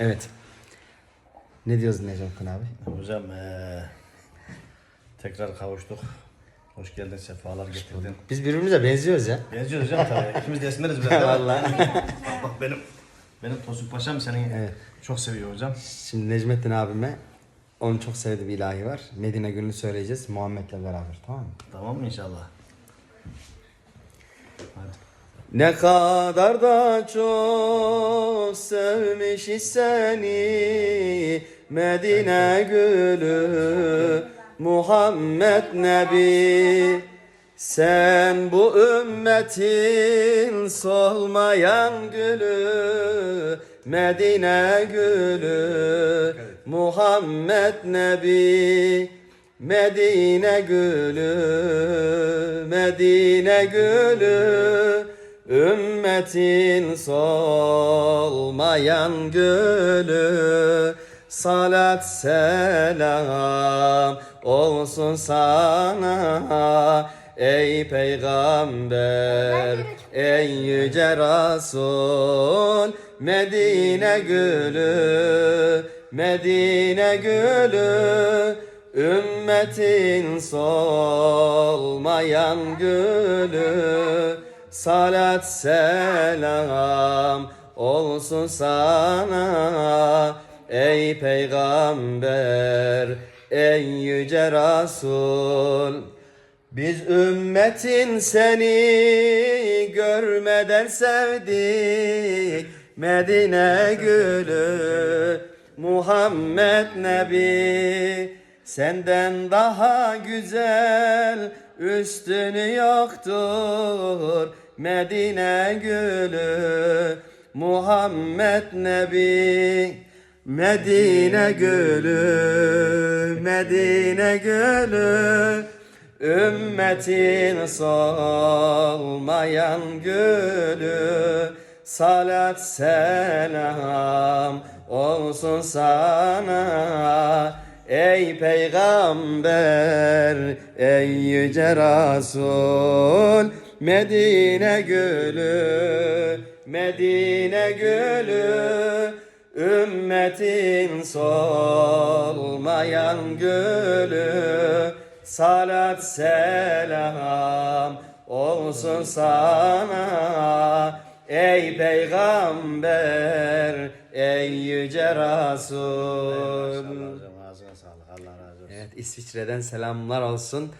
Evet. Ne diyorsun Necmettin abi? Hocam eee, tekrar kavuştuk. Hoş geldin, sefalar getirdin. Biz birbirimize benziyoruz ya. Benziyoruz hocam tabii. İkimiz de esmeriz biraz. Vallahi. Bak benim benim Tosun Paşam seni Evet. çok seviyor hocam. Şimdi Necmettin abime onun çok sevdiği bir ilahi var. Medine gününü söyleyeceğiz Muhammed'le beraber tamam mı? Tamam mı inşallah? Hadi. Ne kadar da çok sevmiş seni Medine gülü Muhammed Nebi. Sen bu ümmetin solmayan gülü Medine gülü Muhammed Nebi. Medine gülü Medine gülü Ümmetin solmayan gülü Salat selam olsun sana. Ey peygamber, ey yüce Resul Medine gülü, Medine gülü. Ümmetin solmayan gülü Salat selam olsun sana Ey peygamber, ey yüce Resul Biz ümmetin seni görmeden sevdik. Medine gülü Muhammed Nebi Senden daha güzel üstünü yoktur. Medine gülü Muhammed Nebi. Medine gülü Medine gülü. Ümmetin solmayan gülü. Salat selam olsun sana Ey peygamber, ey yüce Resul Medine gülü, Medine gülü Ümmetin solmayan gülü. Salat selam olsun sana. Ey peygamber, ey yüce Resul Hocam ağzına sağlık. Allah razı olsun. Evet İsviçre'den selamlar olsun.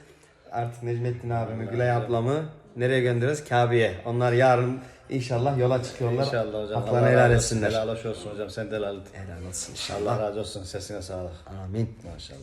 Artık Necmettin abimi, Gülay ablamı nereye gönderiyoruz? Kabe'ye. Onlar yarın inşallah yola çıkıyorlar. İnşallah hocam. Haklarını Allah helal etsinler. Helal olsun hocam. Sen de helal et. Helal olsun inşallah. Allah razı olsun. Sesine sağlık. Amin. Maşallah.